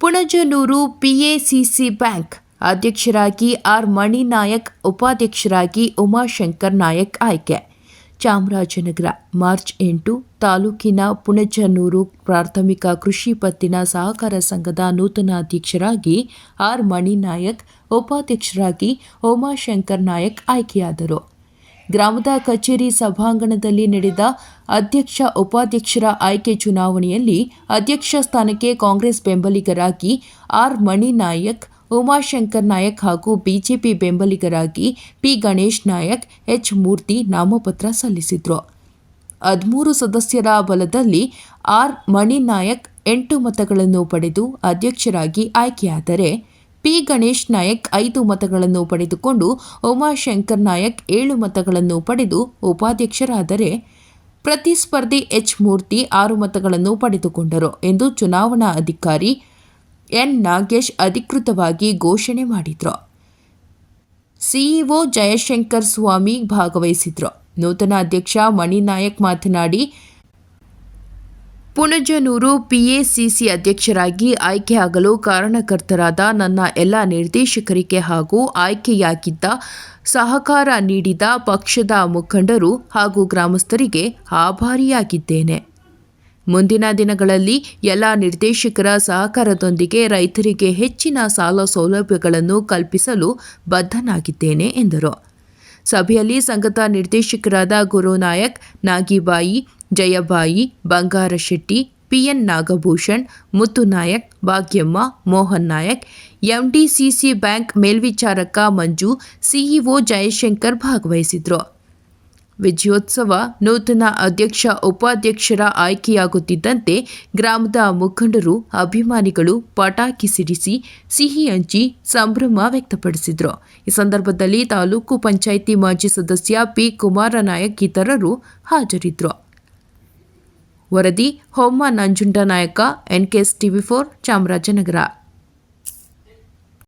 Punajanur ಪಿಎಸಿಸಿ bank ಅಧ್ಯಕ್ಷರಾಗಿ R ಮಣಿನಾಯಕ್, ಉಪಾಧ್ಯಕ್ಷರಾಗಿ ಉಮಾಶಂಕರ್ ನಾಯಕ್ ಆಯ್ಕೆ. ಚಾಮರಾಜನಗರ, ಮಾರ್ಚ್ ಎಂಟು, ತಾಲೂಕಿನ ಪುಣಜನೂರು ಪ್ರಾಥಮಿಕ ಕೃಷಿ ಪತ್ತಿನ ಸಹಕಾರ ಸಂಘದ ನೂತನ ಅಧ್ಯಕ್ಷರಾಗಿ ಆರ್ ಮಣಿನಾಯಕ್, ಉಪಾಧ್ಯಕ್ಷರಾಗಿ ಉಮಾಶಂಕರ್ ನಾಯಕ್ ಆಯ್ಕೆಯಾದರು. ಗ್ರಾಮದ ಕಚೇರಿ ಸಭಾಂಗಣದಲ್ಲಿ ನಡೆದ ಅಧ್ಯಕ್ಷ ಉಪಾಧ್ಯಕ್ಷರ ಆಯ್ಕೆ ಚುನಾವಣೆಯಲ್ಲಿ ಅಧ್ಯಕ್ಷ ಸ್ಥಾನಕ್ಕೆ ಕಾಂಗ್ರೆಸ್ ಬೆಂಬಲಿಗರಾಗಿ ಆರ್ ಮಣಿನಾಯಕ್, ಉಮಾಶಂಕರ್ ನಾಯಕ್ ಹಾಗೂ ಬಿಜೆಪಿ ಬೆಂಬಲಿಗರಾಗಿ ಪಿ ಗಣೇಶ್ ನಾಯಕ್, ಎಚ್ ಮೂರ್ತಿ ನಾಮಪತ್ರ ಸಲ್ಲಿಸಿದರು. ಹದಿಮೂರು ಸದಸ್ಯರ ಬಲದಲ್ಲಿ ಆರ್ ಮಣಿನಾಯಕ್ ಎಂಟು ಮತಗಳನ್ನು ಪಡೆದು ಅಧ್ಯಕ್ಷರಾಗಿ ಆಯ್ಕೆಯಾದರೆ ಪಿ. ಗಣೇಶ್ ನಾಯಕ್ ಐದು ಮತಗಳನ್ನು ಪಡೆದುಕೊಂಡು ಉಮಾಶಂಕರ್ ನಾಯಕ್ ಏಳು ಮತಗಳನ್ನು ಪಡೆದು ಉಪಾಧ್ಯಕ್ಷರಾದರೆ ಪ್ರತಿಸ್ಪರ್ಧಿ ಎಚ್. ಮೂರ್ತಿ ಆರು ಮತಗಳನ್ನು ಪಡೆದುಕೊಂಡರು ಎಂದು ಚುನಾವಣಾ ಅಧಿಕಾರಿ ಎನ್. ನಾಗೇಶ್ ಅಧಿಕೃತವಾಗಿ ಘೋಷಣೆ ಮಾಡಿದರು. ಸಿಇಒ ಜಯಶಂಕರ್ ಸ್ವಾಮಿ ಭಾಗವಹಿಸಿದರು. ನೂತನ ಅಧ್ಯಕ್ಷ ಮಣಿನಾಯಕ್ ಮಾತನಾಡಿ ಪುಣಜನೂರು ಪಿಎಸಿಸಿ ಅಧ್ಯಕ್ಷರಾಗಿ ಆಯ್ಕೆಯಾಗಲು ಕಾರಣಕರ್ತರಾದ ನನ್ನ ಎಲ್ಲ ನಿರ್ದೇಶಕರಿಗೆ ಹಾಗೂ ಆಯ್ಕೆಯಾಗಿದ್ದ ಸಹಕಾರ ನೀಡಿದ ಪಕ್ಷದ ಮುಖಂಡರು ಹಾಗೂ ಗ್ರಾಮಸ್ಥರಿಗೆ ಆಭಾರಿಯಾಗಿದ್ದೇನೆ. ಮುಂದಿನ ದಿನಗಳಲ್ಲಿ ಎಲ್ಲ ನಿರ್ದೇಶಕರ ಸಹಕಾರದೊಂದಿಗೆ ರೈತರಿಗೆ ಹೆಚ್ಚಿನ ಸಾಲ ಸೌಲಭ್ಯಗಳನ್ನು ಕಲ್ಪಿಸಲು ಬದ್ಧನಾಗಿದ್ದೇನೆ ಎಂದರು. ಸಭೆಯಲ್ಲಿ ಸಂಘದ ನಿರ್ದೇಶಕರಾದ Gurunayak, Nagibai Jayabai Bangarashetty PN Nagabhushan Muttunayak Bhagyamma, Mohan Nayak, MDCC bank ಮೇಲ್ವಿಚಾರಕ Manju, CEO Jayashankar ಭಾಗವಹಿಸಿದ್ರು. ವಿಜಯೋತ್ಸವ ನೂತನ ಅಧ್ಯಕ್ಷ, ಉಪಾಧ್ಯಕ್ಷರ ಆಯ್ಕೆಯಾಗುತ್ತಿದ್ದಂತೆ ಗ್ರಾಮದ ಮುಖಂಡರು ಅಭಿಮಾನಿಗಳು ಪಟಾಕಿ ಸಿಡಿಸಿ, ಸಿಹಿ ಹಂಚಿ ಸಂಭ್ರಮ ವ್ಯಕ್ತಪಡಿಸಿದರು. ಈ ಸಂದರ್ಭದಲ್ಲಿ ತಾಲೂಕು ಪಂಚಾಯಿತಿ ಮಾಜಿ ಸದಸ್ಯ ಪಿ ಕುಮಾರನಾಯಕ್, ಇತರರು ಹಾಜರಿದ್ದರು ವರದಿ ಹೋಮ Nanjundanayaka NKS TV four Chamarajanagar.